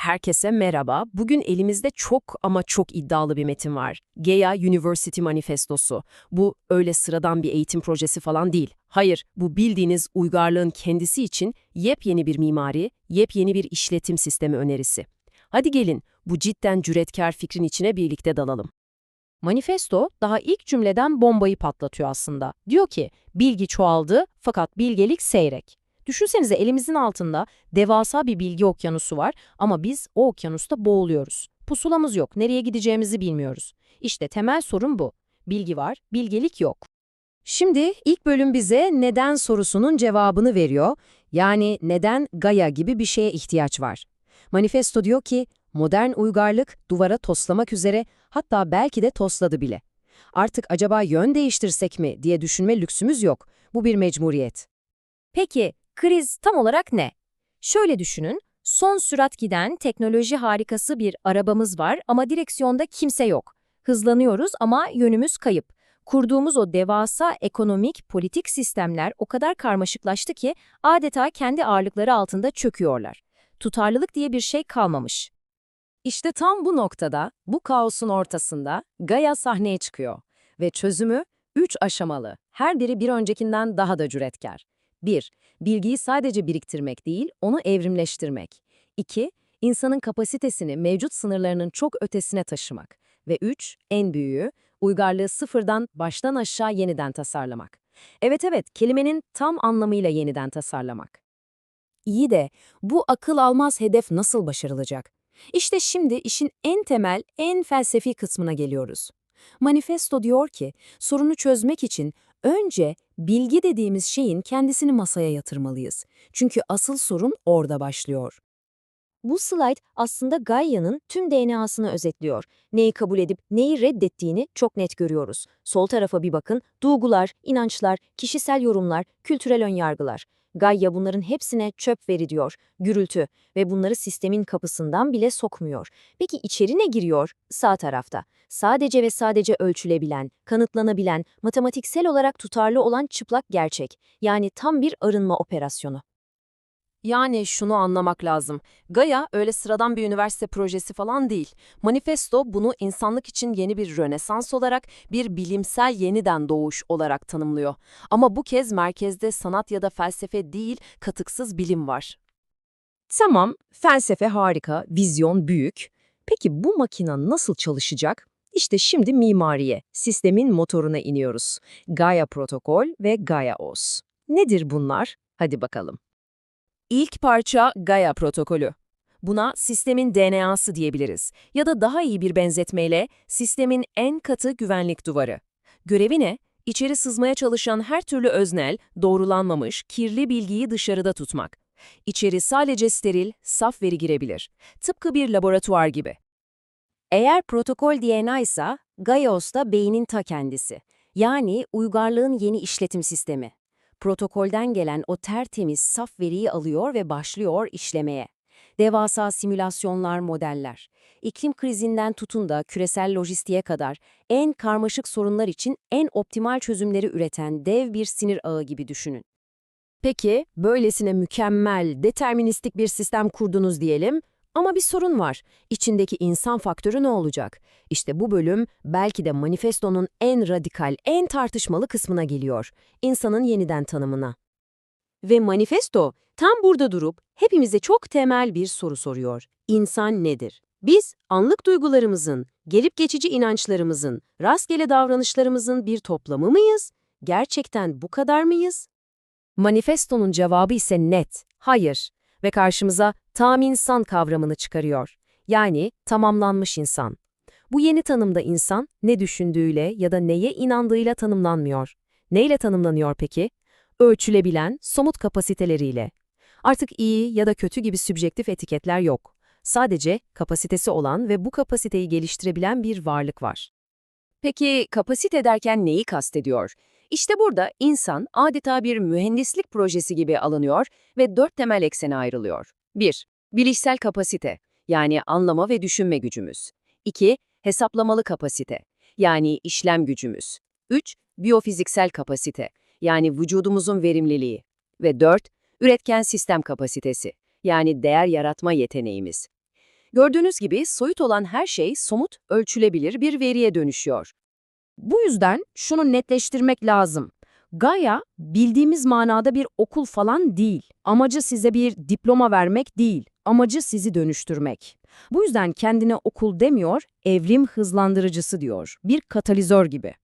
Herkese merhaba. Bugün elimizde çok ama çok iddialı bir metin var. Gaia University Manifestosu. Bu öyle sıradan bir eğitim projesi falan değil. Hayır, bu bildiğiniz uygarlığın kendisi için yepyeni bir mimari, yepyeni bir işletim sistemi önerisi. Hadi gelin, bu cidden cüretkar fikrin içine birlikte dalalım. Manifesto daha ilk cümleden bombayı patlatıyor aslında. Diyor ki, bilgi çoğaldı fakat bilgelik seyrek. Düşünsenize elimizin altında devasa bir bilgi okyanusu var ama biz o okyanusta boğuluyoruz. Pusulamız yok, nereye gideceğimizi bilmiyoruz. İşte temel sorun bu. Bilgi var, bilgelik yok. Şimdi ilk bölüm bize neden sorusunun cevabını veriyor. Yani neden Gaia gibi bir şeye ihtiyaç var? Manifesto diyor ki, modern uygarlık duvara toslamak üzere hatta belki de tosladı bile. Artık acaba yön değiştirsek mi diye düşünme lüksümüz yok. Bu bir mecburiyet. Peki kriz tam olarak ne? Şöyle düşünün, son sürat giden teknoloji harikası bir arabamız var ama direksiyonda kimse yok. Hızlanıyoruz ama yönümüz kayıp. Kurduğumuz o devasa ekonomik, politik sistemler o kadar karmaşıklaştı ki adeta kendi ağırlıkları altında çöküyorlar. Tutarlılık diye bir şey kalmamış. İşte tam bu noktada, bu kaosun ortasında Gaia sahneye çıkıyor ve çözümü üç aşamalı, her biri bir öncekinden daha da cüretkar. 1. Bilgiyi sadece biriktirmek değil, onu evrimleştirmek. 2. İnsanın kapasitesini mevcut sınırlarının çok ötesine taşımak. Ve 3. En büyüğü, uygarlığı sıfırdan, baştan aşağı yeniden tasarlamak. Evet evet, kelimenin tam anlamıyla yeniden tasarlamak. İyi de bu akıl almaz hedef nasıl başarılacak? İşte şimdi işin en temel, en felsefi kısmına geliyoruz. Manifesto diyor ki, sorunu çözmek için önce bilgi dediğimiz şeyin kendisini masaya yatırmalıyız. Çünkü asıl sorun orada başlıyor. Bu slide aslında Gaia'nın tüm DNA'sını özetliyor. Neyi kabul edip neyi reddettiğini çok net görüyoruz. Sol tarafa bir bakın, duygular, inançlar, kişisel yorumlar, kültürel önyargılar. Gaia bunların hepsine çöp veri diyor, gürültü ve bunları sistemin kapısından bile sokmuyor. Peki içeri ne giriyor? Sağ tarafta. Sadece ve sadece ölçülebilen, kanıtlanabilen, matematiksel olarak tutarlı olan çıplak gerçek. Yani tam bir arınma operasyonu. Yani şunu anlamak lazım. Gaia öyle sıradan bir üniversite projesi falan değil. Manifesto bunu insanlık için yeni bir rönesans olarak, bir bilimsel yeniden doğuş olarak tanımlıyor. Ama bu kez merkezde sanat ya da felsefe değil, katıksız bilim var. Tamam, felsefe harika, vizyon büyük. Peki bu makina nasıl çalışacak? İşte şimdi mimariye, sistemin motoruna iniyoruz. Gaia Protokol ve Gaia OS. Nedir bunlar? Hadi bakalım. İlk parça Gaia protokolü. Buna sistemin DNA'sı diyebiliriz ya da daha iyi bir benzetmeyle sistemin en katı güvenlik duvarı. Görevi ne? İçeri sızmaya çalışan her türlü öznel, doğrulanmamış, kirli bilgiyi dışarıda tutmak. İçeri sadece steril, saf veri girebilir. Tıpkı bir laboratuvar gibi. Eğer protokol DNA ise Gaios da beynin ta kendisi. Yani uygarlığın yeni işletim sistemi protokolden gelen o tertemiz saf veriyi alıyor ve başlıyor işlemeye. Devasa simülasyonlar, modeller. İklim krizinden tutun da küresel lojistiğe kadar en karmaşık sorunlar için en optimal çözümleri üreten dev bir sinir ağı gibi düşünün. Peki, böylesine mükemmel, deterministik bir sistem kurdunuz diyelim ama bir sorun var. İçindeki insan faktörü ne olacak? İşte bu bölüm belki de manifestonun en radikal, en tartışmalı kısmına geliyor. İnsanın yeniden tanımına. Ve manifesto tam burada durup hepimize çok temel bir soru soruyor. İnsan nedir? Biz anlık duygularımızın, gelip geçici inançlarımızın, rastgele davranışlarımızın bir toplamı mıyız? Gerçekten bu kadar mıyız? Manifestonun cevabı ise net, hayır ve karşımıza tam insan kavramını çıkarıyor. Yani tamamlanmış insan. Bu yeni tanımda insan ne düşündüğüyle ya da neye inandığıyla tanımlanmıyor. Neyle tanımlanıyor peki? Ölçülebilen, somut kapasiteleriyle. Artık iyi ya da kötü gibi sübjektif etiketler yok. Sadece kapasitesi olan ve bu kapasiteyi geliştirebilen bir varlık var. Peki kapasite derken neyi kastediyor? İşte burada insan adeta bir mühendislik projesi gibi alınıyor ve dört temel eksene ayrılıyor. 1. Bilişsel kapasite, yani anlama ve düşünme gücümüz. 2. Hesaplamalı kapasite, yani işlem gücümüz. 3. Biyofiziksel kapasite, yani vücudumuzun verimliliği. Ve 4. Üretken sistem kapasitesi, yani değer yaratma yeteneğimiz. Gördüğünüz gibi soyut olan her şey somut, ölçülebilir bir veriye dönüşüyor. Bu yüzden şunu netleştirmek lazım. Gaia bildiğimiz manada bir okul falan değil. Amacı size bir diploma vermek değil. Amacı sizi dönüştürmek. Bu yüzden kendine okul demiyor, evrim hızlandırıcısı diyor. Bir katalizör gibi.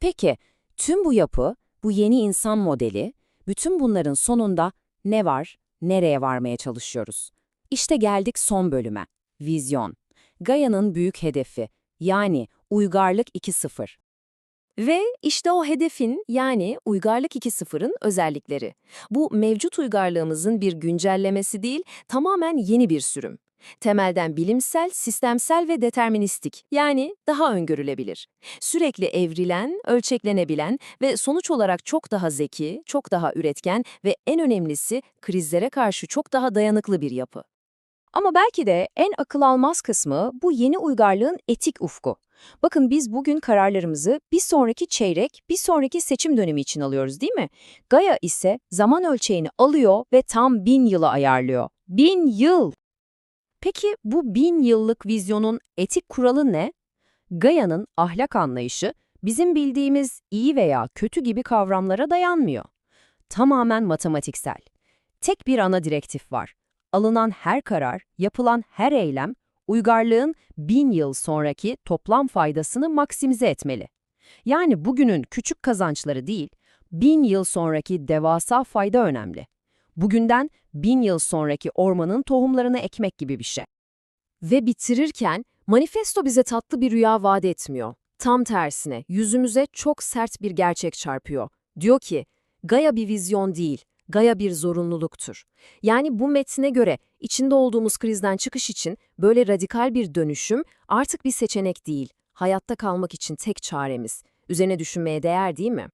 Peki, tüm bu yapı, bu yeni insan modeli, bütün bunların sonunda ne var, nereye varmaya çalışıyoruz? İşte geldik son bölüme. Vizyon. Gaia'nın büyük hedefi, yani Uygarlık 2.0. Ve işte o hedefin yani Uygarlık 2.0'ın özellikleri. Bu mevcut uygarlığımızın bir güncellemesi değil, tamamen yeni bir sürüm. Temelden bilimsel, sistemsel ve deterministik yani daha öngörülebilir. Sürekli evrilen, ölçeklenebilen ve sonuç olarak çok daha zeki, çok daha üretken ve en önemlisi krizlere karşı çok daha dayanıklı bir yapı. Ama belki de en akıl almaz kısmı bu yeni uygarlığın etik ufku. Bakın biz bugün kararlarımızı bir sonraki çeyrek, bir sonraki seçim dönemi için alıyoruz değil mi? Gaia ise zaman ölçeğini alıyor ve tam bin yıla ayarlıyor. Bin yıl! Peki bu bin yıllık vizyonun etik kuralı ne? Gaia'nın ahlak anlayışı bizim bildiğimiz iyi veya kötü gibi kavramlara dayanmıyor. Tamamen matematiksel. Tek bir ana direktif var. Alınan her karar, yapılan her eylem, uygarlığın bin yıl sonraki toplam faydasını maksimize etmeli. Yani bugünün küçük kazançları değil, bin yıl sonraki devasa fayda önemli. Bugünden bin yıl sonraki ormanın tohumlarını ekmek gibi bir şey. Ve bitirirken manifesto bize tatlı bir rüya vaat etmiyor. Tam tersine yüzümüze çok sert bir gerçek çarpıyor. Diyor ki, Gaia bir vizyon değil, Gaia bir zorunluluktur. Yani bu metne göre içinde olduğumuz krizden çıkış için böyle radikal bir dönüşüm artık bir seçenek değil, hayatta kalmak için tek çaremiz. Üzerine düşünmeye değer değil mi?